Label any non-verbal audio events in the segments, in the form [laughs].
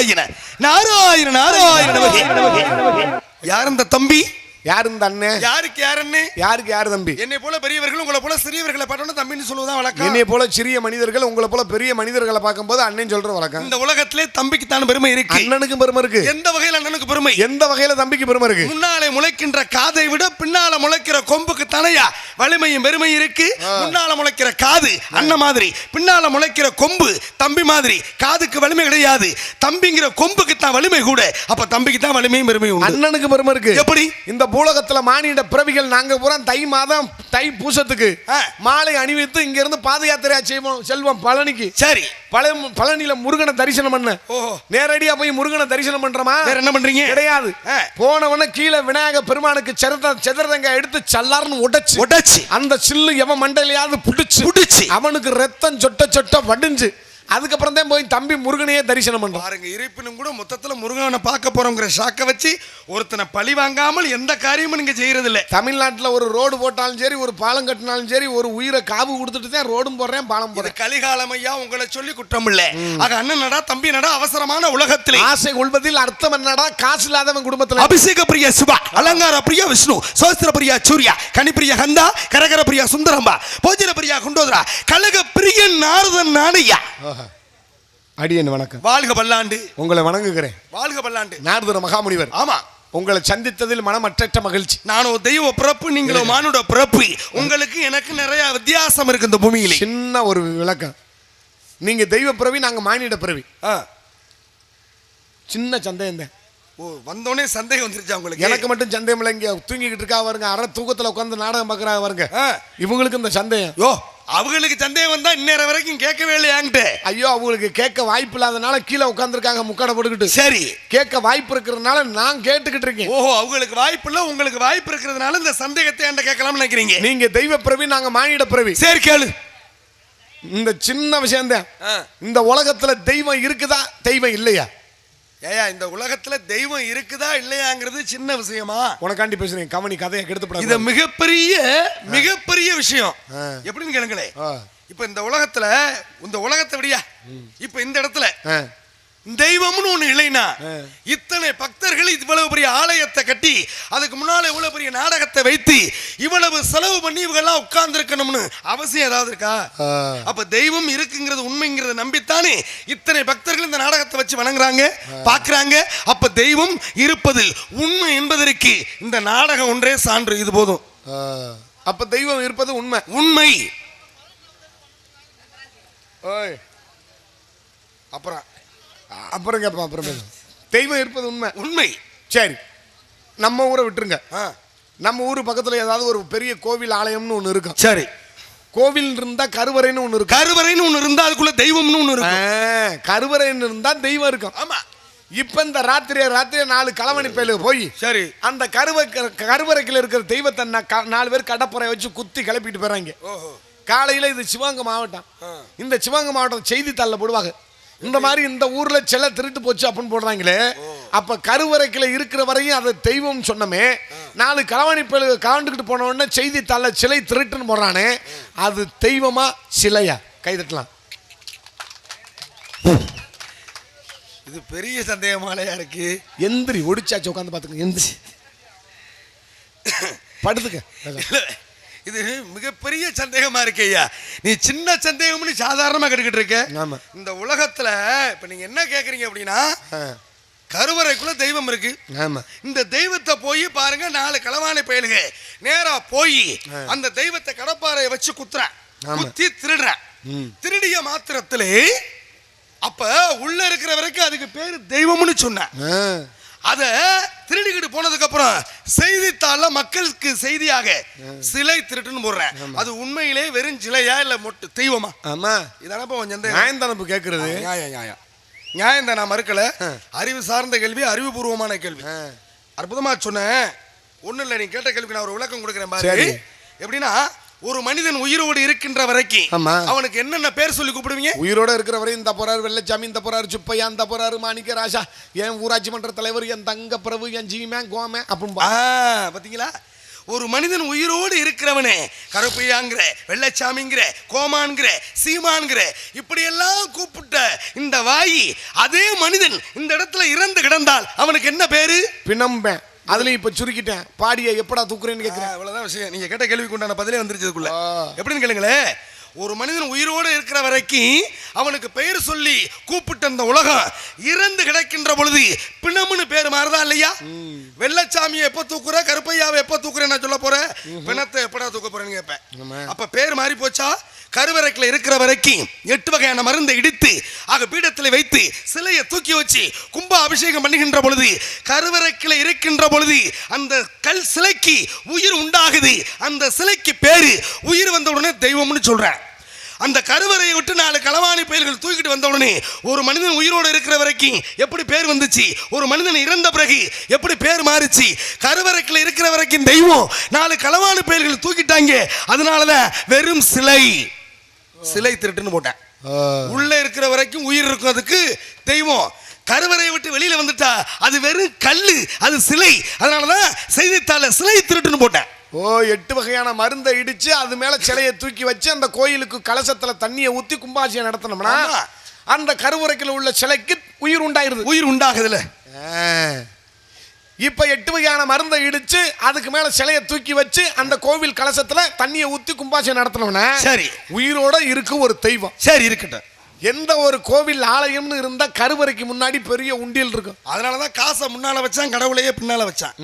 நாராயண நாராயண நாராயண யார் இந்த தம்பி? யார் இந்த அண்ணன் யாருக்கு யாருன்னு? யாருக்கு யார் தம்பி? என்னை போல பெரியவர்கள் உங்களை போல சிறியவர்களை பார்த்தோன்னா தம்பின்னு சொல்லுவதுதான் வழக்கம். என்னைய போல சிறிய மனிதர்கள் உங்களை போல பெரிய மனிதர்களை பார்க்கும்போது அண்ணன் சொல்ற வழக்கம். இந்த உலகத்திலே தம்பிக்கு தான் பெருமை இருக்கு. அண்ணனுக்கும் பெருமை இருக்கு. எந்த வகையில் அண்ணனுக்கு பெருமை? எந்த வகையில தம்பிக்கு பெருமை இருக்கு? முன்னாலே முளைக்கின்ற காதை விட பின்னால முளைக்கிற கொம்புக்கு தனையா வலிமையும் பெருமை இருக்கு. முன்னால முளைக்கிற காது அண்ணன் மாதிரி பின்னால முளைக்கிற கொம்பு தம்பி மாதிரி காதுக்கு வலிமை கிடையாது. தம்பிங்கிற கொம்புக்கு தான் வலிமை கூட அப்ப தம்பிக்கு தான் வலிமையும் பெருமையும் அண்ணனுக்கு பெருமை இருக்கு. எப்படி? இந்த பூலகத்துல மானிட பிறவிகள் நாங்க பூரா தை மாதம் தை பூசத்துக்கு. மாலை அணிவித்து இங்க இருந்து பாத யாத்திரையா செய்வோம் செல்வம் பழனிக்கு. சரி. பழ பழனியில முருகனை தரிசனம் பண்ண. ஓஹோ. நேரடியா போய் முருகனை தரிசனம் பண்றோமா? வேற என்ன பண்றீங்க? கிடையாது. போனவன கீழே விநாயக பெருமானுக்கு செதற செதறதங்க எடுத்து சல்லார்னு உடைச்சு உடைச்சு அந்த சில்லு எவன் மண்டையிலையாவது புடிச்சு புடிச்சு. அவனுக்கு ரத்தம் சொட்ட சொட்ட வடிஞ்சு. அதுக்கப்புறம் தான் போய் தம்பி முருகனையே தரிசனம் பண்றான் பாருங்க இருப்பினும் கூட மொத்தத்துல முருகனை பார்க்க போறோங்கிற ஷாக்க வச்சு ஒருத்தனை பழி வாங்காமல் எந்த காரியமும் நீங்க செய்யறது இல்ல தமிழ்நாட்டுல ஒரு ரோடு போட்டாலும் சரி ஒரு பாலம் கட்டினாலும் சரி ஒரு உயிரை காவு கொடுத்துட்டு தான் ரோடும் போடுறேன் பாலம் போடுறேன். கலிகாலம் ஐயா உங்களை சொல்லி குற்றம் இல்ல. ஆக அண்ணன் நடா தம்பி நடா அவசரமான உலகத்திலே. ஆசை கொள்வதில் அர்த்தம் என்னடா? காசு இல்லாதவன் குடும்பத்துல. அபிஷேக பிரியா சிவா அலங்கார பிரியா விஷ்ணு சோஸ்திர பிரியா சூர்யா கனிப்பிரியா கந்தா கரகர பிரியா சுந்தரம்பா போஜன பிரியா குண்டோதரா கழக பிரியன் நாரதன் நாடையா அடியன் வணக்கம். வாழ்க பல்லாண்டு. உங்களை வணங்குகிறேன். வாழ்க பல்லாண்டு. நாரதர மகாமுனிவர். ஆமா. உங்களை சந்தித்ததில் மனமற்ற மகிழ்ச்சி. நானும் தெய்வ பிறப்பு நீங்களோ மானுட பிறப்பு. உங்களுக்கு எனக்கு நிறைய வித்தியாசம் இருக்கு இந்த பூமியிலே. சின்ன ஒரு விளக்கம். நீங்க தெய்வ பிறவி நாங்க மானிட பிறவி. சின்ன சந்தேகம் தான். ஓ வந்தோடனே சந்தேகம் வந்துருச்சா உங்களுக்கு? எனக்கு மட்டும் சந்தேகம் இல்லை இங்க தூங்கிக்கிட்டு இருக்கா வருங்க அரை தூக்கத்துல உட்காந்து நாடகம் பார்க்கறா வருங்க. இவங்களுக்கு இந்த சந்தேகம். யோ அவங்களுக்கு சந்தேகம் வந்தா இந்நேரம் வரைக்கும் கேட்கவே இல்லையாங்கிட்ட ஐயோ அவங்களுக்கு கேட்க வாய்ப்பு இல்லாதனால கீழே உட்காந்துருக்காங்க முக்காட போட்டுக்கிட்டு. சரி. கேட்க வாய்ப்பு இருக்கிறதுனால நான் கேட்டுக்கிட்டு இருக்கேன். ஓஹோ அவங்களுக்கு வாய்ப்பு இல்ல உங்களுக்கு வாய்ப்பு இருக்கிறதுனால இந்த சந்தேகத்தை என்கிட்ட கேட்கலாம்னு நினைக்கிறீங்க. நீங்க தெய்வ பிறவி நாங்க மானிட பிறவி. சரி கேளு. இந்த சின்ன விஷயம் தான். இந்த உலகத்துல தெய்வம் இருக்குதா? தெய்வம் இல்லையா? ஏயா இந்த உலகத்துல தெய்வம் இருக்குதா இல்லையாங்கிறது சின்ன விஷயமா? உனக்காண்டி பேசுறேன். கவனி கதையை இது கெடுத்துப்படாது மிகப்பெரிய மிகப்பெரிய விஷயம். எப்படின்னு கேளுங்களேன். இப்ப இந்த உலகத்துல இந்த உலகத்தை விடியா. இப்ப இந்த இடத்துல. தெய்வம்னு ஒண்ணு இல்லைனா ஆ. இத்தனை பக்தர்கள் இவ்வளவு பெரிய ஆலயத்தை கட்டி அதுக்கு முன்னால இவ்வளவு பெரிய நாடகத்தை வைத்து இவ்வளவு செலவு பண்ணி இவங்கெல்லாம் உட்கார்ந்து இருக்கணும்னு அவசியம் ஏதாவது இருக்கா. அப்ப தெய்வம் இருக்குங்கிறது உண்மைங்கிறத நம்பித்தானே இத்தனை பக்தர்கள் இந்த நாடகத்தை வச்சு வணங்குறாங்க பார்க்கறாங்க அப்ப தெய்வம் இருப்பது உண்மை என்பதற்கு இந்த நாடகம் ஒன்றே சான்று இது போதும். அப்ப தெய்வம் இருப்பது உண்மை. உண்மை. ஓய். அப்புறம்? அப்புறம் கேட்போம் அப்புறம். தெய்வம் இருப்பது உண்மை. உண்மை. சரி. நம்ம ஊரை விட்டுருங்க. நம்ம ஊர் பக்கத்துல ஏதாவது ஒரு பெரிய கோவில் ஆலயம்னு ஒன்று இருக்கும். சரி. கோவில் இருந்தா கருவறைன்னு ஒன்று இருக்கும். கருவறைன்னு ஒண்ணு இருந்தா அதுக்குள்ள தெய்வம்னு ஒண்ணு இருக்கும். கருவறைன்னு இருந்தா தெய்வம் இருக்கும். ஆமா. இப்ப இந்த ராத்திரியே ராத்திரியே நாலு களவணி பயலுக்கு போய் சரி. அந்த கருவ கருவறைக்குள்ள இருக்கிற தெய்வத்தை நாலு பேர் கடப்புறை வச்சு குத்தி கிளப்பிட்டு போறாங்க காலையில இது சிவகங்கை மாவட்டம். இந்த சிவகங்கை மாவட்டம் செய்தித்தாள்ல போடுவாங்க. இந்த மாதிரி இந்த ஊர்ல சில திருட்டு போச்சு அப்படின்னு போடுறாங்களே அப்ப கருவறைக்குள்ள இருக்கிற வரையும் அதை தெய்வம் சொன்னமே நாலு களவாணி கலந்துக்கிட்டு போன உடனே செய்தித்தாள்ல சிலை திருட்டுன்னு போடுறானே அது தெய்வமா சிலையா? கைதட்டலாம் இது பெரிய சந்தேகமாலையா இருக்கு. எந்திரி ஒடிச்சாச்சு உட்காந்து பார்த்துக்க எந்திரி. படுத்துக்க. இது மிகப்பெரிய சந்தேகமா இருக்கு ஐயா. நீ சின்ன சந்தேகம்னு சாதாரணமா கேட்டுக்கிட்டு இருக்க. இந்த உலகத்துல இப்ப நீங்க என்ன கேக்குறீங்க அப்படின்னா கருவறைக்குள்ள தெய்வம் இருக்கு. ஆமா. இந்த தெய்வத்தை போய் பாருங்க நாலு களவாணி பயலுக. நேரா போய் அந்த தெய்வத்தை கடப்பாறையை வச்சு குத்துறேன். குத்தி திருடுறேன். திருடிய மாத்திரத்திலே அப்ப உள்ள இருக்கிற வரைக்கும் அதுக்கு பேரு தெய்வம்னு சொன்னேன். அத திருடிக்கிட்டு போனதுக்கு அப்புறம் செய்தித்தாள்ல மக்களுக்கு செய்தியாக சிலை திருட்டுன்னு போடுறேன். அது உண்மையிலே வெறும் சிலையா இல்ல மொட்டு தெய்வமா? ஆமா. இதானப்ப கொஞ்சம் சந்தேகம். நியாயந்தனப்பு கேட்கறது நியாயம் நியாயம். நியாயம் தான் நான் மறுக்கல. அறிவு சார்ந்த கேள்வி அறிவுபூர்வமான கேள்வி. அற்புதமா சொன்னேன். ஒண்ணும் இல்ல நீ கேட்ட கேள்விக்கு நான் ஒரு விளக்கம் கொடுக்குறேன் பாரு. எப்படின்னா ஒரு மனிதன் உயிரோடு இருக்கின்ற வரைக்கும் ஆமா. அவனுக்கு என்னென்ன பேர் சொல்லி கூப்பிடுவீங்க? உயிரோட இருக்கிற வரையும் இந்த போறாரு வெள்ளச்சாமி இந்த போறாரு சுப்பையா இந்த போறாரு மாணிக்க ராஜா என் ஊராட்சி மன்ற தலைவர் என் தங்க பிரபு என் ஜீமே கோமே அப்படின்னு பாத்தீங்களா? ஒரு மனிதன் உயிரோடு இருக்கிறவனே கருப்பையாங்கிற வெள்ளச்சாமிங்கிற கோமான்கிற சீமான்கிற இப்படியெல்லாம் கூப்பிட்ட இந்த வாயி அதே மனிதன் இந்த இடத்துல இறந்து கிடந்தால் அவனுக்கு என்ன பேரு? பிணம்பேன். அதுலயும் இப்ப சுருக்கிட்டேன். பாடிய எப்படா தூக்குறேன்னு கேக்குறேன். அவ்வளவுதான் விஷயம். நீங்க கேட்ட கேள்விக்கு உண்டான பதிலே வந்துருச்சு இதுக்குள்ள. ஆ. எப்படின்னு கேளுங்களேன். ஒரு மனிதன் உயிரோடு இருக்கிற வரைக்கும் அவனுக்கு பெயர் சொல்லி கூப்பிட்ட அந்த உலகம் இறந்து கிடக்கின்ற பொழுது பிணம்னு பேர் மாறுதா இல்லையா? வெள்ளச்சாமியை எப்ப தூக்குற கருப்பையாவை எப்ப தூக்குறேன் நான் சொல்ல போறேன்? பிணத்தை எப்படா தூக்க போறேன்னு. கேட்பேன். அப்ப பேர் மாறி போச்சா? கருவறைக்குள்ள இருக்கிற வரைக்கும் எட்டு வகையான மருந்தை இடித்து ஆக பீடத்தில் வைத்து சிலையை தூக்கி வச்சு கும்ப அபிஷேகம் பண்ணுகின்ற பொழுது கருவறைக்குள்ள இருக்கின்ற பொழுது அந்த கல் சிலைக்கு உயிர் உண்டாகுது. அந்த சிலைக்கு பேரு உயிர் வந்த உடனே தெய்வம்னு சொல்றேன். அந்த கருவறையை விட்டு நாலு களவாணி பயல்கள் தூக்கிட்டு வந்த உடனே ஒரு மனிதன் உயிரோடு இருக்கிற வரைக்கும் எப்படி பேர் வந்துச்சு? ஒரு மனிதன் இறந்த பிறகு எப்படி பேர் மாறுச்சு? கருவறைக்குள்ள இருக்கிற வரைக்கும் தெய்வம் நாலு களவாணி பயல்கள் தூக்கிட்டாங்க. அதனாலதான் வெறும் சிலை. சிலை திருட்டுன்னு போட்டேன். உள்ள இருக்கிற வரைக்கும் உயிர் இருக்கும் அதுக்கு தெய்வம். கருவறையை விட்டு வெளியில வந்துட்டா அது வெறும் கல்லு அது சிலை. அதனாலதான் செய்தித்தாள சிலை திருட்டுன்னு போட்டேன். ஓ எட்டு வகையான மருந்தை இடிச்சு அது மேல சிலையை தூக்கி வச்சு அந்த கோயிலுக்கு கலசத்துல தண்ணியை ஊத்தி கும்பாபிஷேகம் நடத்தினோம்னா ஆமா. அந்த கருவறைக்குள்ள உள்ள சிலைக்கு உயிர் உண்டாயிருது. உயிர் உண்டாகுதுல. இப்ப எட்டு வகையான மருந்தை இடிச்சு அதுக்கு மேல சிலையை தூக்கி வச்சு அந்த கோவில் கலசத்துல தண்ணியை ஊத்தி கும்பாபிஷேகம் நடத்தினோம்னா சரி. உயிரோட இருக்கு ஒரு தெய்வம். சரி இருக்கட்டும். எந்த ஒரு கோவில் ஆலயம்னு இருந்தா கருவறைக்கு முன்னாடி பெரிய உண்டியல் இருக்கும். அதனாலதான் காசை முன்னால வச்சான் கடவுளையே பின்னால வச்சான்.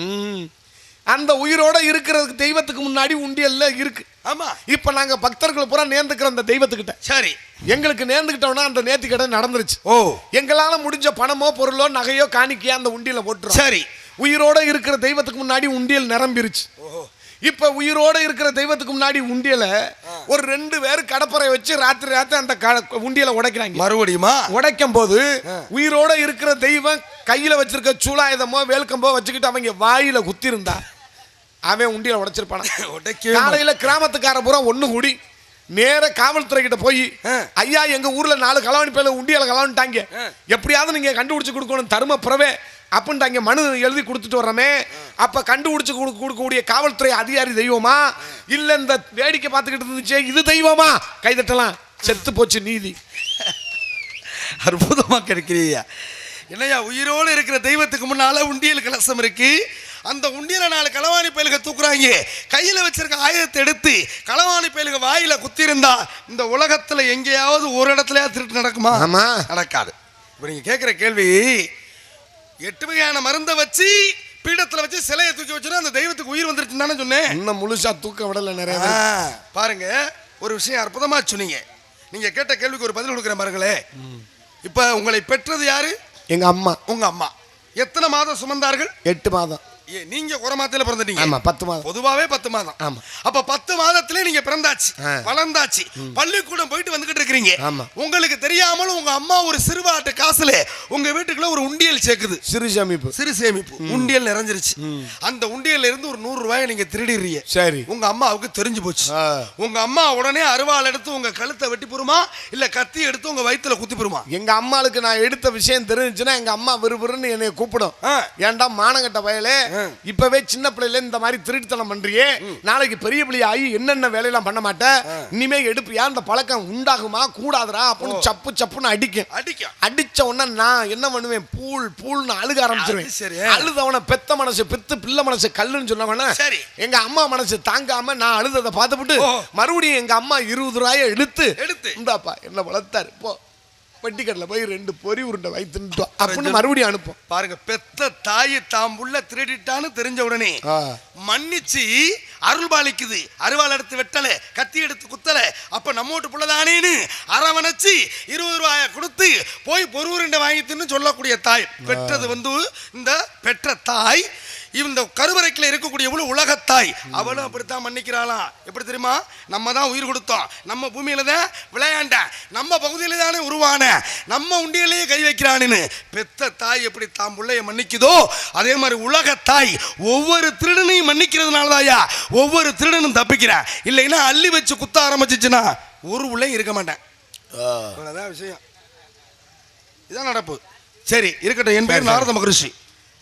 அந்த உயிரோட இருக்கிறதுக்கு தெய்வத்துக்கு முன்னாடி உண்டியல்ல இருக்கு. ஆமா. இப்ப நாங்க பக்தர்கள் பூரா நேர்ந்துக்கிற அந்த தெய்வத்துக்கிட்ட. சரி. எங்களுக்கு நேர்ந்துக்கிட்டோம்னா அந்த நேர்த்தி கடை நடந்துருச்சு. ஓ. எங்களால முடிஞ்ச பணமோ பொருளோ நகையோ காணிக்கையோ அந்த உண்டியல போட்டுரும் சரி. உயிரோட இருக்கிற தெய்வத்துக்கு முன்னாடி உண்டியல் நிரம்பிருச்சு. இப்ப உயிரோட இருக்கிற தெய்வத்துக்கு முன்னாடி உண்டியல ஒரு ரெண்டு பேர் கடப்பறை வச்சு ராத்திரி ராத்திரி அந்த உண்டியலை உடைக்கிறாங்க. மறுபடியுமா? உடைக்கும் போது உயிரோட இருக்கிற தெய்வம் கையில வச்சிருக்க சூலாயுதமோ வேல்கம்போ வச்சுக்கிட்டு அவங்க வாயில குத்தி இருந்தா அவன் உண்டியல உடைச்சிருப்பானா? [laughs] உடைக்கவே காலையில கிராமத்துக்கார பூரா ஒண்ணு கூடி நேர காவல்துறை கிட்ட போய். ஐயா எங்க ஊர்ல நாலு கலவாணி பேர்ல உண்டியல கலவாணிட்டாங்க. எப்படியாவது நீங்க கண்டுபிடிச்சு கொடுக்கணும் தரும புறவே அப்படின்ட்டாங்க. மனு எழுதி கொடுத்துட்டு வர்றோமே அப்ப கண்டுபிடிச்சு கொடுக்க கொடுக்கக்கூடிய காவல்துறை அதிகாரி தெய்வமா? இல்ல இந்த வேடிக்கை பார்த்துக்கிட்டு இருந்துச்சு இது தெய்வமா? கைதட்டலாம். செத்து போச்சு நீதி. [laughs] அற்புதமா கிடைக்கிறீங்க என்னய்யா உயிரோடு இருக்கிற தெய்வத்துக்கு முன்னால உண்டியல் கலசம் இருக்கு. அந்த உண்டியல நாலு களவாணி பயலுக தூக்குறாங்க. கையில வச்சிருக்க ஆயுதத்தை எடுத்து களவாணி பயலுக வாயில குத்தி இருந்தா இந்த உலகத்துல எங்கேயாவது ஒரு இடத்துலயா திருட்டு நடக்குமா? ஆமா. நடக்காது. இப்ப நீங்க கேட்கிற கேள்வி எட்டு வகையான மருந்தை வச்சு பீடத்துல வச்சு சிலையை தூக்கி வச்சுன்னா அந்த தெய்வத்துக்கு உயிர் வந்துருச்சுன்னு தானே சொன்னேன். இன்னும் முழுசா தூக்க விடல நிறைய. பாருங்க ஒரு விஷயம் அற்புதமா சொன்னீங்க. நீங்க கேட்ட கேள்விக்கு ஒரு பதில் கொடுக்குறேன் பாருங்களே. இப்ப உங்களை பெற்றது யாரு? எங்க அம்மா. உங்க அம்மா. எத்தனை மாதம் சுமந்தார்கள்? எட்டு மாதம். ஏ, நீங்க ஒரு மாதத்துல பிறந்துட்டீங்க. ஆமா பத்து மாதம். பொதுவாவே பத்து மாதம். ஆமா. அப்ப பத்து மாதத்திலே நீங்க பிறந்தாச்சு. வளர்ந்தாச்சு பள்ளிக்கூடம் போயிட்டு வந்துகிட்டு இருக்கிறீங்க. ஆமா. உங்களுக்கு தெரியாமல் உங்க அம்மா ஒரு சிறுவாட்டு காசுல உங்க வீட்டுக்குள்ள ஒரு உண்டியல் சேர்க்குது. சிறு சேமிப்பு. சிறு சேமிப்பு உண்டியல் நிறைஞ்சிருச்சு. அந்த உண்டியல்ல இருந்து ஒரு நூறு ரூபாயை நீங்க திருடிடுறீங்க. சரி. உங்க அம்மாவுக்கு தெரிஞ்சு போச்சு. உங்க அம்மா உடனே அருவாள் எடுத்து உங்க கழுத்தை வெட்டி போருமா இல்ல கத்தி எடுத்து உங்க வயித்துல குத்தி போருமா எங்க அம்மாளுக்கு நான் எடுத்த விஷயம் தெரிஞ்சுச்சுன்னா எங்க அம்மா விறுவிறுன்னு என்னை கூப்பிடும். ஏன்டா மானங்கட்ட வயலே. இப்பவே சின்ன பிள்ளையில இந்த மாதிரி திருட்டுத்தனம் பண்றியே. நாளைக்கு பெரிய பிள்ளை ஆகி என்னென்ன வேலையெல்லாம் பண்ண மாட்டேன் இனிமே எடுப்பியா? இந்த பழக்கம் உண்டாகுமா? கூடாதுடா அப்படின்னு சப்பு சப்புன்னு அடிக்கும். அடிக்கும். அடிச்ச உடனே நான் என்ன பண்ணுவேன்? பூல் பூல்னு அழுக ஆரம்பிச்சிருவேன். சரி. அழுதவன பெத்த மனசு பெத்து பிள்ளை மனசு கல்லுன்னு சொன்னவன சரி. எங்க அம்மா மனசு தாங்காம நான் அழுததை பார்த்துப்புட்டு ஓ. மறுபடியும் எங்க அம்மா இருபது ரூபாய எடுத்து எடுத்து. இந்தாப்பா என்ன வளர்த்தாரு. போ. வட்டிக்கடல போய் ரெண்டு பொறி உருண்டை வைத்துட்டு வா. அப்படின்னு மறுபடியும் அனுப்பும். பாருங்க பெத்த தாயை தாம் உள்ள திருடிட்டான்னு தெரிஞ்ச உடனே. மன்னிச்சு அருள் பாலிக்குது அருவாள் எடுத்து வெட்டல கத்தி எடுத்து குத்தல. அப்ப நம்மோட்டு புள்ளதானேன்னு அரவணைச்சு இருபது ரூபாய கொடுத்து போய் பொருவருண்டை வாங்கி தின்னு சொல்லக்கூடிய தாய். பெற்றது வந்து இந்த பெற்ற தாய் இந்த கருவறைக்குள்ள இருக்கக்கூடிய இவ்வளவு உலகத்தாய் அவளும் அப்படித்தான் மன்னிக்கிறாளாம். எப்படி தெரியுமா? நம்ம தான் உயிர் கொடுத்தோம். நம்ம பூமியில தான் விளையாண்ட நம்ம பகுதியில தானே உருவான நம்ம உண்டியிலேயே கை வைக்கிறானுன்னு பெத்த தாய் எப்படி தாம் பிள்ளைய மன்னிக்குதோ அதே மாதிரி உலக தாய் ஒவ்வொரு திருடனையும் மன்னிக்கிறதுனால தாயா ஒவ்வொரு திருடனும் தப்பிக்கிறான் இல்லைன்னா அள்ளி வச்சு குத்த ஆரம்பிச்சிச்சுன்னா ஒரு பிள்ளையும் இருக்க மாட்டேன். இவ்வளவுதான் விஷயம். இதான் நடப்பு. சரி இருக்கட்டும். என் பேர் நாரத மகரிஷி.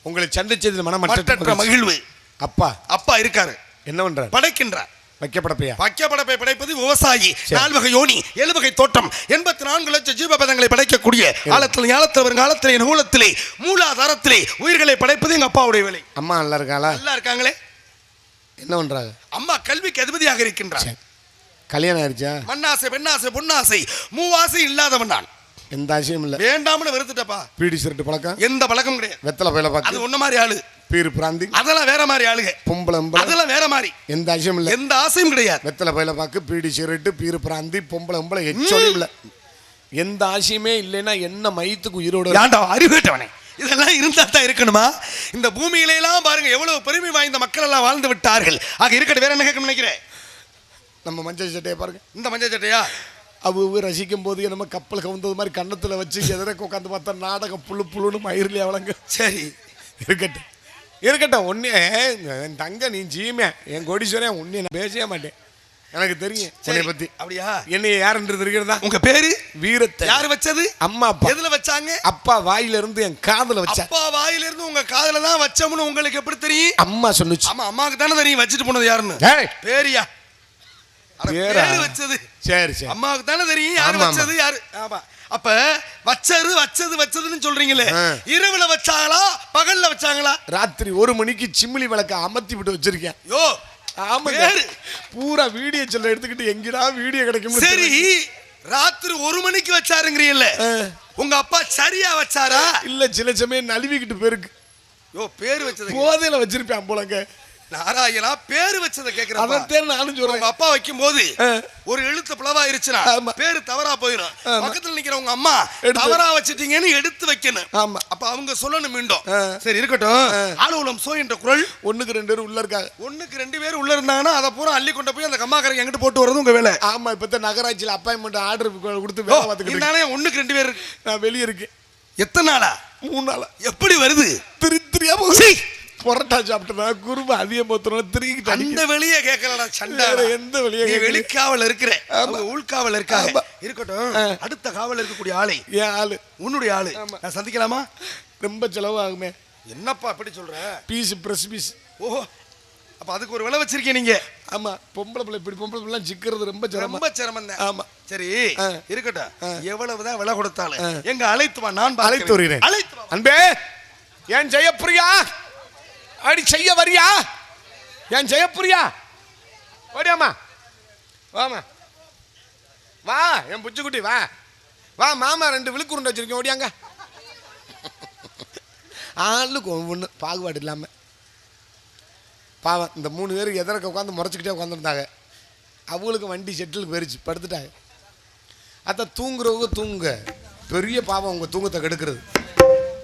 உங்களை சந்திச்சதில் மற்றற்ற மனமற்ற மகிழ்வு. அப்பா. அப்பா இருக்காரு. என்ன பண்றாரு? படைக்கின்றார். வைக்கப்படப்பையா? பக்கப்படப்பை படைப்பது விவசாயி நால்வகை யோனி எழுவகை தோட்டம். எண்பத்தி நான்கு லட்சம் ஜீவபதங்களை படைக்கக்கூடிய காலத்தில் ஞாலத்தில் வருங்காலத்திலே நூலத்திலே மூலாதாரத்திலே உயிர்களை படைப்பது எங்க அப்பாவுடைய வேலை. அம்மா நல்லா இருக்காளா? நல்லா இருக்காங்களே? என்ன பண்றாங்க? அம்மா கல்விக்கு அதிபதியாக இருக்கின்றார். கல்யாணம் ஆயிடுச்சா? மண்ணாசை பெண்ணாசை பொன்னாசை மூவாசை இல்லாதவன் நான். எந்த ஆசையும் இல்ல. வேண்டாம்னு வெறுத்துட்டப்பா. பீடி சிரட்டு பழக்கம்? எந்த பழக்கம் கிடையாது. வெத்தலை பயில அது பார்த்து ஒண்ணு மாதிரி ஆளு. Beer brandy. அதெல்லாம் வேற மாதிரி ஆளுங்க. பொம்பளை அதெல்லாம் வேற மாதிரி. எந்த ஆசையும் இல்ல. எந்த ஆசையும் கிடையாது. வெத்தலை பயில பார்க்க பீடி சிரட்டு பீரு பிராந்தி பொம்பளை அம்பளை எச்சோடி இல்ல. எந்த ஆசையுமே இல்லைன்னா என்ன மயத்துக்கு உயிரோட? ஏன்டா அறிவேட்டவனே இதெல்லாம் இருந்தா தான் இருக்கணுமா? இந்த பூமியில எல்லாம் பாருங்க எவ்வளவு பெருமை வாய்ந்த மக்கள் எல்லாம் வாழ்ந்து விட்டார்கள். ஆக இருக்கட்டும் வேற என்ன கேட்கணும் நினைக்கிறேன் நம்ம மஞ்சள் சட்டையை பாருங்க. இந்த மஞ்சள் சட்டையா? அவங்க ரசிக்கும் போது நம்ம கப்பல் கவுந்தது மாதிரி கன்னத்துல வச்சு எதிரக்க உட்காந்து பார்த்தா நாடகம் புழு புழுன்னு மயிரிலே அவளங்க சரி. இருக்கட்டும். இருக்கட்டும் ஒன்னே என் தங்க நீ ஜீமே என் கோடீஸ்வரன் உன்னை நான் பேசவே மாட்டேன். எனக்கு தெரியும் உன்னை பத்தி. அப்படியா? என்னை யாருன்றது இருக்கிறதா உங்க பேரு? வீரத்தை. யாரு வச்சது? அம்மா அப்பா. எதுல வச்சாங்க? அப்பா வாயில இருந்து என் காதுல வச்சா. அப்பா வாயில இருந்து உங்க காதுல தான் வச்சோம்னு உங்களுக்கு எப்படி தெரியும்? அம்மா சொன்னுச்சு ஆமா அம்மாவுக்கு தானே தெரியும் வச்சுட்டு போனது யாருன்னு. பேரியா? பேரா? வச்சது. சரி சரி. அம்மாவுக்கு தானே தெரியும் யாரு. வச்சது யாரு? ஆமா. அப்ப வச்சது வச்சது வச்சதுன்னு சொல்றீங்களே. இரவுல வச்சாங்களா பகல்ல வச்சாங்களா? ராத்திரி ஒரு மணிக்கு சிம்மிலி விளக்க அமர்த்தி விட்டு வச்சிருக்கேன். யோ ஆமாங்க. பேரு. வீடியோ செல்ல எடுத்துக்கிட்டு எங்கடா வீடியோ கிடைக்கும் சரி ராத்திரி ஒரு மணிக்கு வச்சாருங்கிறீல்ல. உங்க அப்பா சரியா வச்சாரா? இல்ல சில சமயம் நழுவிக்கிட்டு போயிருக்கு. யோ பேரு வச்சது போதையில வச்சிருப்பேன் போலங்க. நாராயணா பேரு வச்சதை அதான் நானும் உங்க சொல்றேன் அப்பா வைக்கும் போது. ஒரு எழுத்து பிளவாயிருச்சுனா. பேரு தவறா போயிடும். பக்கத்துல நிக்கிற உங்க அம்மா தவறா வச்சிட்டீங்கன்னு எடுத்து வைக்கணும். ஆமா. அப்ப அவங்க சொல்லணும் மீண்டும். சரி இருக்கட்டும். ஆளுலம் சோ என்ற குரல். ஒண்ணுக்கு ரெண்டு பேரும் உள்ள இருக்காங்க. ஒண்ணுக்கு ரெண்டு பேர் உள்ள இருந்தாங்கன்னா அதை பூரா அள்ளி கொண்டு போய் அந்த கம்மாக்கரை எங்கிட்ட போட்டு வரது உங்க வேலை. ஆமா இப்ப நகராட்சியில அப்பாயின்மெண்ட் ஆர்டர் கொடுத்து வேலை பார்த்துக்கிட்டு ஒண்ணுக்கு ரெண்டு பேர். நான் வெளியே இருக்கேன். எத்தனை நாளா? மூணு நாளா. எப்படி வருது? திரி திரியா போகுது. பொரோட்டா சாப்பிட்டா குரும்பு அதிகம் போத்துறோம் திருக்கிட்டு அந்த வெளியே கேட்கலடா சண்டை. எந்த வெளியே நீ? வெளிக்காவல் இருக்கிற. உள்காவல் இருக்காங்க. இருக்கட்டும். அடுத்த காவல் இருக்கக்கூடிய ஆளை. என் ஆளு. உன்னுடைய ஆளு. நான் சந்திக்கலாமா? ரொம்ப செலவாகுமே. என்னப்பா அப்படி சொல்ற? Fees press fees. ஓஹோ. அப்ப அதுக்கு ஒரு விலை வச்சிருக்கீங்க நீங்க. ஆமா. பொம்பளை பிள்ளை இப்படி பொம்பளை பிள்ளை சிக்கிறது ரொம்ப சிரமம். ரொம்ப சிரமம் தான். ஆமா. சரி. இருக்கட்டும். எவ்வளவுதான் விலை கொடுத்தாலும். எங்க அழைத்து வா நான் அழைத்து. வருகிறேன். அழைத்து அன்பே ஏன் ஜெயப்பிரியா? அடி செய்ய வரியா? ஏன் ஜெயப்புரியா ஓடியாமா வாமா வா என் புச்சுக்குட்டி வா. வா மாமா ரெண்டு விழுக்குருண்டை வச்சிருக்கேன் ஓடியாங்க. ஆளுக்கு ஒவ்வொன்று பாகுபாடு இல்லாமல் பாவம் இந்த மூணு பேருக்கு எதிரக்க உட்காந்து முறைச்சிக்கிட்டே உட்காந்துருந்தாங்க அவங்களுக்கு வண்டி செட்டிலுக்கு போயிருச்சு படுத்துட்டாங்க. அதான் தூங்குறவங்க தூங்குங்க. பெரிய பாவம் உங்கள் தூங்கத்தை கெடுக்கிறது.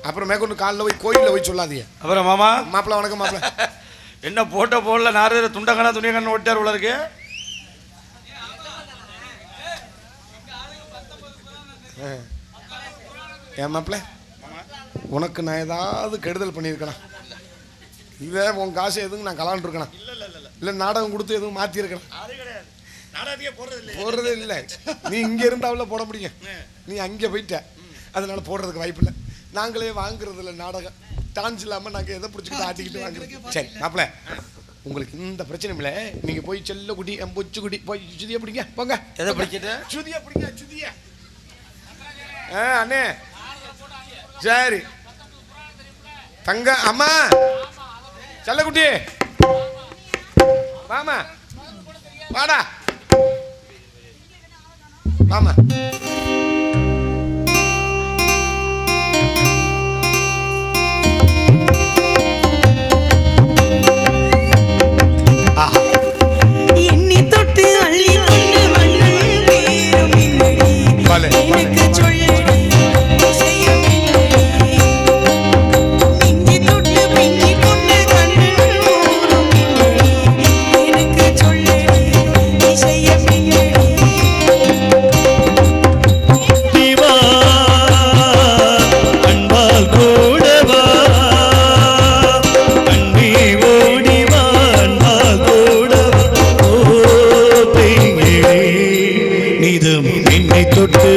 அப்புறம் மேற்கொண்டு காலைல போய் கோயிலில் போய் சொல்லாதீங்க. அப்புறம் மாமா? மாப்பிள்ள வணக்கம் மாப்பிள்ள. [laughs] என்ன போட்ட போடல நாரு துண்டக்கணா துணியக்கண்ணு ஓட்டார் உள்ள இருக்கு. ஏன் மாப்பிள்ள உனக்கு நான் ஏதாவது கெடுதல் பண்ணியிருக்கலாம் இதை உன் காசு எதுவும் நான் கலாண்டுருக்கலாம் இல்லை நாடகம் கொடுத்து எதுவும் மாற்றிருக்கலாம் போடுறதே இல்லை. நீ இங்கே இருந்தாவில போட முடியும். நீ அங்கே போயிட்ட. அதனால போடுறதுக்கு வாய்ப்பு இல்லை நாங்களே வாங்குறது இல்லை நாடகம். டான்ஸ் இல்லாமல் நாங்கள் எதை பிடிச்சிக்கிட்டு ஆட்டிக்கிட்டு வாங்குறது? சரி மாப்பிள்ள உங்களுக்கு இந்த பிரச்சனை இல்லை. நீங்கள் போய் செல்ல குட்டி என் பொச்சு குட்டி போய் சுதியை பிடிங்க போங்க. எதை பிடிக்கிட்டு? சுதியா பிடிங்க சுதியா. ஆ அண்ணே. சரி. தங்க அம்மா. செல்லக்குட்டி வாமா. வாடா. வாமா. மீது என்னை தொட்டு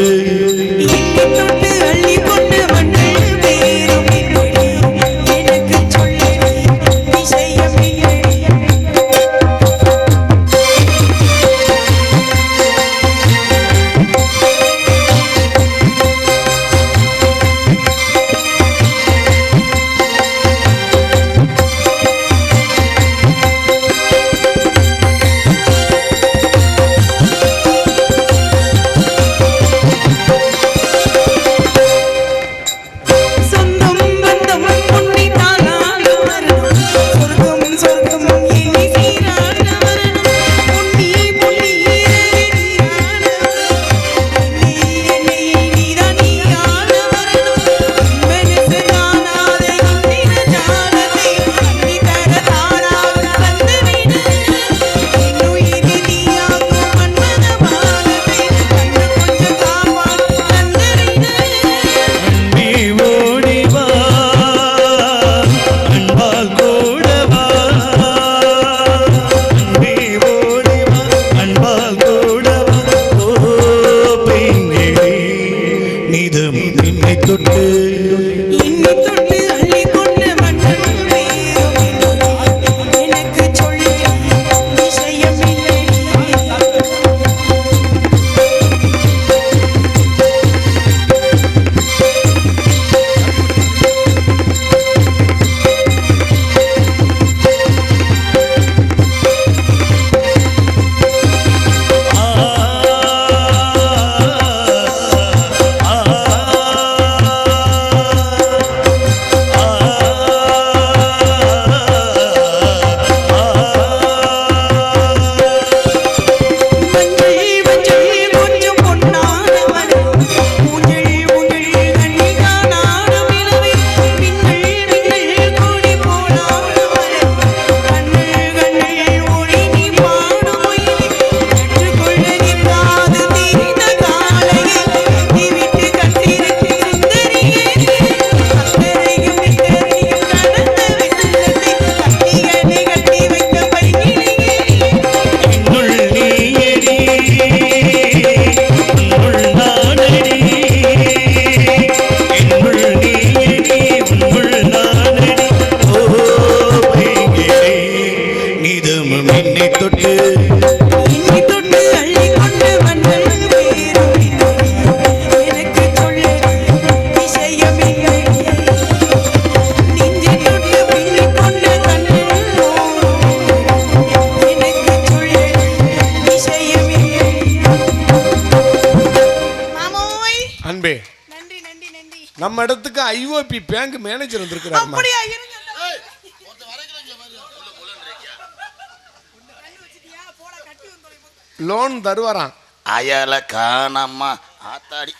பேங்க் மேனேஜர் வந்திருக்கிறாருமா? அப்படியா இருங்க லோன் தருவாராம். அயல காணம்மா ஆத்தாடி.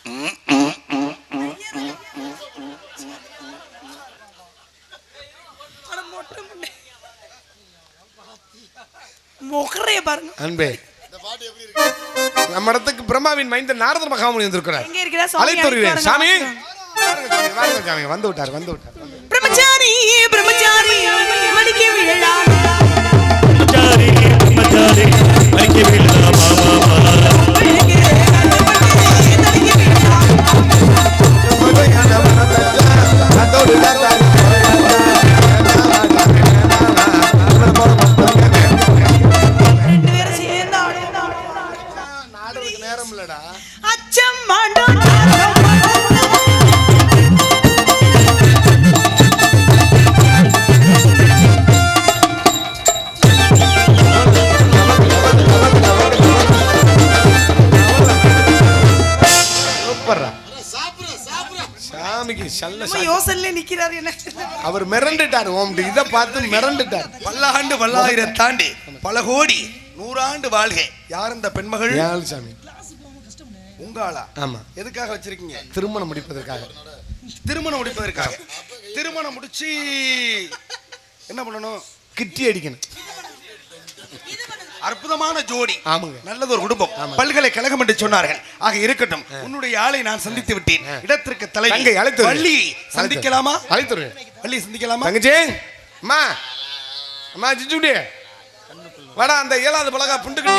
அன்பே. நம்ம இடத்துக்கு பிரம்மாவின் மைந்த நாரத மகாமுனி வந்திருக்கிறார். எங்க இருக்கிறா சாமி அழைத்து வருகிறேன். சாமி. சாமி, வந்து விட்டார் வந்து விட்டார். பிரம்மச்சாரி பிரம்மச்சாரி மணிக்கு விழலாம் பிரம்மச்சாரி பிரம்மச்சாரி மறிக்க வேண்டாமா சாமிக்கு சல்ல யோசனையில நிக்கிறாரு என்ன? அவர் மிரண்டுட்டார் ஓம் இதை பார்த்து மிரண்டுட்டார். பல்லாண்டு பல்லாயிரம் தாண்டி பல கோடி நூறாண்டு வாழ்க. யார் இந்த பெண்மகள்? சாமி? உங்க ஆளா ஆமா. எதுக்காக வச்சிருக்கீங்க? திருமணம் முடிப்பதற்காக. திருமணம் முடிப்பதற்காக. திருமணம் முடிச்சு என்ன பண்ணணும்? கிட்டி அடிக்கணும். அற்புதமான ஜோடி. ஆமாங்க. நல்லது ஒரு குடும்பம் பல்கலைக்கழகம் என்று சொன்னார்கள். ஆக இருக்கட்டும். உன்னுடைய ஆளை நான் சந்தித்து விட்டேன். இடத்திற்கு தலைவி அழைத்து. வள்ளி சந்திக்கலாமா? அழைத்து. வள்ளி சந்திக்கலாமா? தங்கச்சி. அம்மா. அம்மா ஜிஜுடி. வாடா அந்த ஏழாவது பலகா புண்டு கட்டி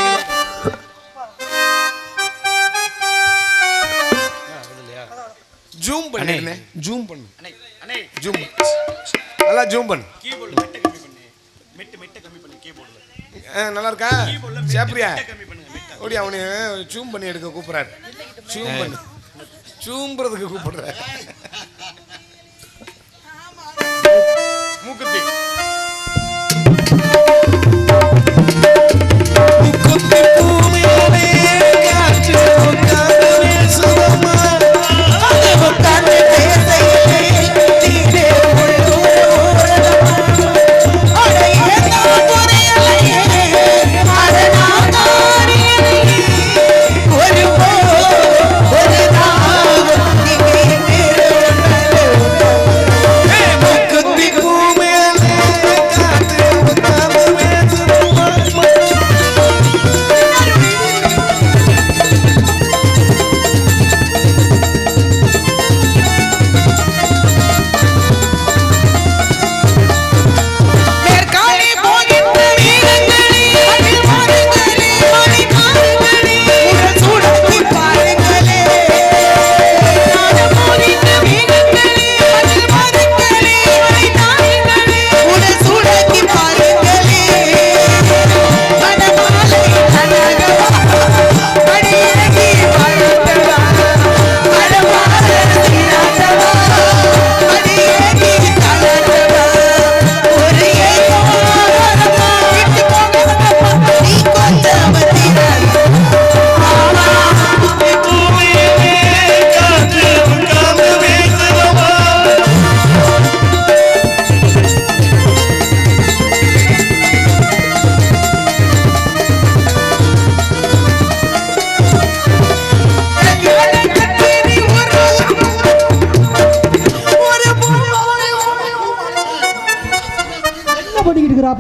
ஜூம் பண்ணு ஜூம் பண்ணு. ஜூம். நல்லா ஜூம் பண்ணு. ஆ, நல்லா இருக்கா சேப்ரியா ஓடி அவனு ஜூம் பண்ணி எடுக்க கூப்பிடுறாரு. ஜூம் பண்ணு. ஜூம்புறதுக்கு கூப்பிடுறாரு.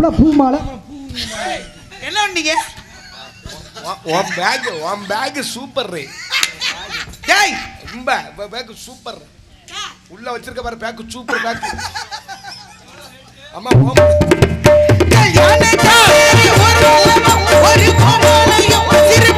கொடுக்குறாப்புல பூ மாலை என்ன பண்ணீங்க? உன்- பேக் உன் பேக் சூப்பர் ரே ஏய்! ரொம்ப பேக் சூப்பர் உள்ள வச்சிருக்க பாரு பேக் சூப்பர் பேக் அம்மா ஓம். ஒரு கோமாளையும் சிறு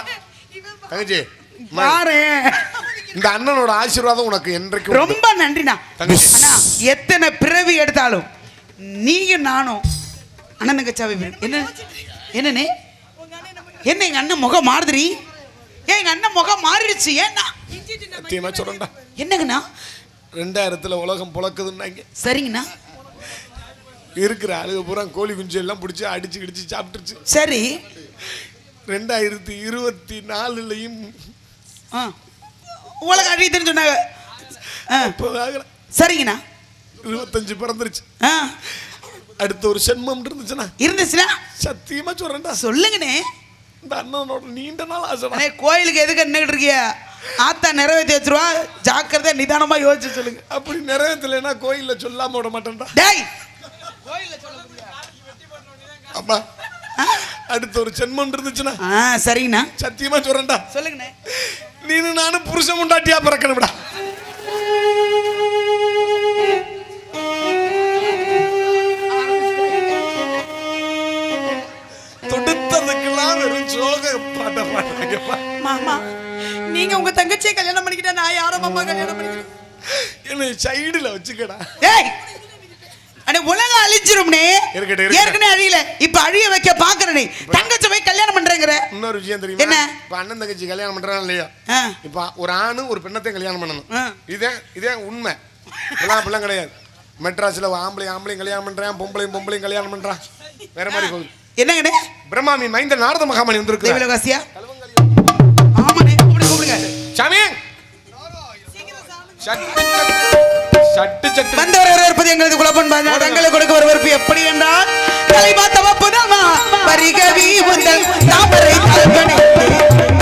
அண்ணா. இந்த தங்கச்சி பாரு இந்த அண்ணனோட ஆசீர்வாதம் உனக்கு என்றைக்கு. ரொம்ப நன்றிண்ணா. அண்ணா எத்தனை பிறவி எடுத்தாலும் நீங்க நானும் அண்ணன் தங்கச்சாவி என்ன? என்னண்ணே என்ன எங்க அண்ணன் முகம் மாறுதுரி ஏன் எங்க அண்ணன் முகம் மாறிடுச்சு? ஏன்னா? சத்தியமா சொல்றேன்டா. என்னங்கண்ணா? ரெண்டாயிரத்துல உலகம் புழக்குதுன்னாங்க. சரிங்கண்ணா. இருக்கிற ஆளுக பூரா கோழி குஞ்சு எல்லாம் பிடிச்சி அடிச்சு கிடிச்சு சாப்பிட்டுருச்சு. சரி. ரெண்டாயிரத்தி இருபத்தி நாலுலயும் உலக அழியுதுன்னு சொன்னாங்க. சரிங்கண்ணா. இருபத்தஞ்சு பிறந்துருச்சு. அடுத்த ஒரு சென்மம் இருந்துச்சுன்னா இருந்துச்சுன்னா சத்தியமா சொல்றேன்டா. சொல்லுங்கண்ணே. இந்த அண்ணனோட நீண்ட நாள் அண்ணே கோயிலுக்கு எதுக்கு நின்றுட்டு இருக்கிய? ஆத்தா நிறைவேற்றி வச்சிருவா. ஜாக்கிரதை நிதானமா யோசிச்சு சொல்லுங்க. அப்படி நிறைவேற்றலைன்னா கோயில்ல சொல்லாம விட மாட்டேன்டா. டேய். அப்பா. அடுத்த ஒரு சென்மம் இருந்துச்சுன்னா? சரிங்கண்ணா. சத்தியமா சொல்றேன்டா. சொல்லுங்கண்ணே. நீனு நானும் புருஷன் முண்டாட்டியா பிறக்கணும்டா. தொடுத்ததுக்கெல்லாம் வெறும் சோக பாட்ட பாடுறாங்கப்பா மாமா நீங்க உங்க தங்கச்சியை கல்யாணம் பண்ணிக்கிட்டா நான் யார மாமா கல்யாணம் பண்ணிக்கிறேன்? என்னை சைடுல வச்சுக்கடா. டேய் அண்ணே உலகம் அழிஞ்சிரும்னே. ஏற்கனவே அழியல. இப்ப அழிய வைக்க பாக்குறனே. தங்கச்சி போய் கல்யாணம் பண்றேங்கிற. இன்னொரு விஷயம் தெரியுமா? என்ன? இப்ப அண்ணன் தங்கச்சி கல்யாணம் பண்றான் இல்லையா. இப்ப ஒரு ஆணு ஒரு பெண்ணத்தையும் கல்யாணம் பண்ணணும். இதே இதே உண்மை. இப்பெல்லாம் அப்படிலாம் கிடையாது. மெட்ராஸ்ல ஆம்பளை ஆம்பளையும் கல்யாணம் பண்றான் பொம்பளையும் பொம்பளையும் கல்யாணம் பண்றான். வேற மாதிரி போகுது. என்னங்கண்ணே? பிரம்மாமி மைந்த நாரத மகாமணி வந்திருக்கு தேவிலகாசியா ஆமாண்ணே கூப்பிடுங்க கூப்பிடுங்க. சாமி! சட்டு சட்டு. வந்தவர் வரவேற்பது எங்களது குலப்பன் பாஜா தங்களுக்கு கொடுக்க வரவேற்பு எப்படி என்றால் தலைவா தவப்புதமா பரிகவி உந்தல் தாமரை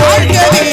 வாழ்கவே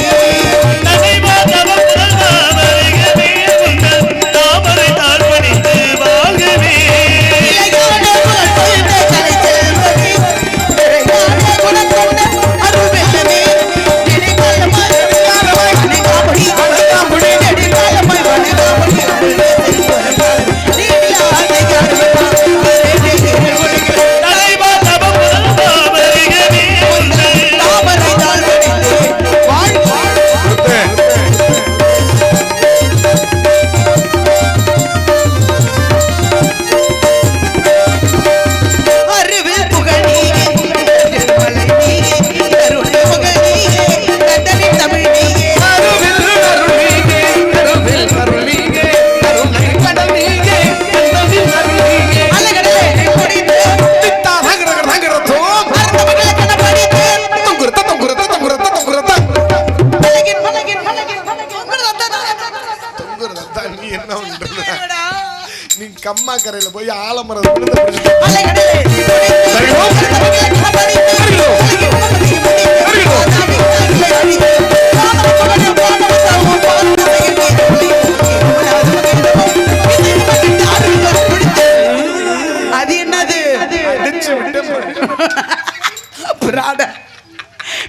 பிராட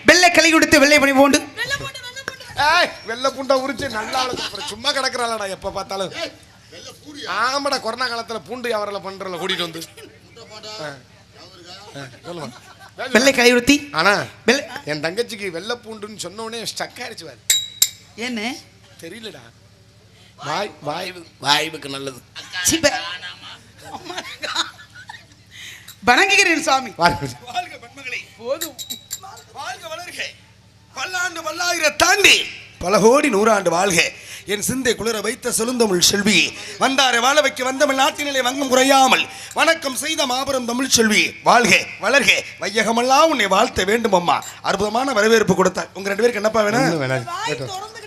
வெள்ளை களி கொடுத்து வெள்ளை பணி போண்டு. வெள்ளை பூண்டை உரிச்சு நல்லா சும்மா கிடக்குறாளடா எப்ப பார்த்தாலும். ஆமாடா கொரோனா காலத்துல பூண்டு வியாபாரம் பண்றல கூட்டிட்டு வந்து. வெள்ளை கையுறுத்தி ஆனா வெள்ளை. என் தங்கச்சிக்கு வெள்ளை பூண்டுன்னு சொன்ன உடனே ஸ்டக் ஆயிடுச்சு பாரு என்ன? தெரியலடா. வாய் வாய்வு வாய்வுக்கு நல்லது. வணங்குகிறேன் சாமி. வாய்வு. வாழ்க. பெண்மகளே போதும். வாழ்க வளர்க. பல்லாண்டு பல்லாயிரம் தாண்டி பல கோடி நூறாண்டு வாழ்க. என் சிந்தை குளிர வைத்த செழுந்தமிழ் செல்வி. வந்தாரை வாழ வைக்க வந்தமிழ் நாட்டினிலே வங்கம் குறையாமல் வணக்கம் செய்த மாபெரும் தமிழ் செல்வி. வாழ்க வளர்க. வையகமெல்லாம் உன்னை வாழ்த்த வேண்டும் அம்மா. அற்புதமான வரவேற்பு கொடுத்தார் உங்க ரெண்டு பேருக்கு என்னப்பா வேணும்?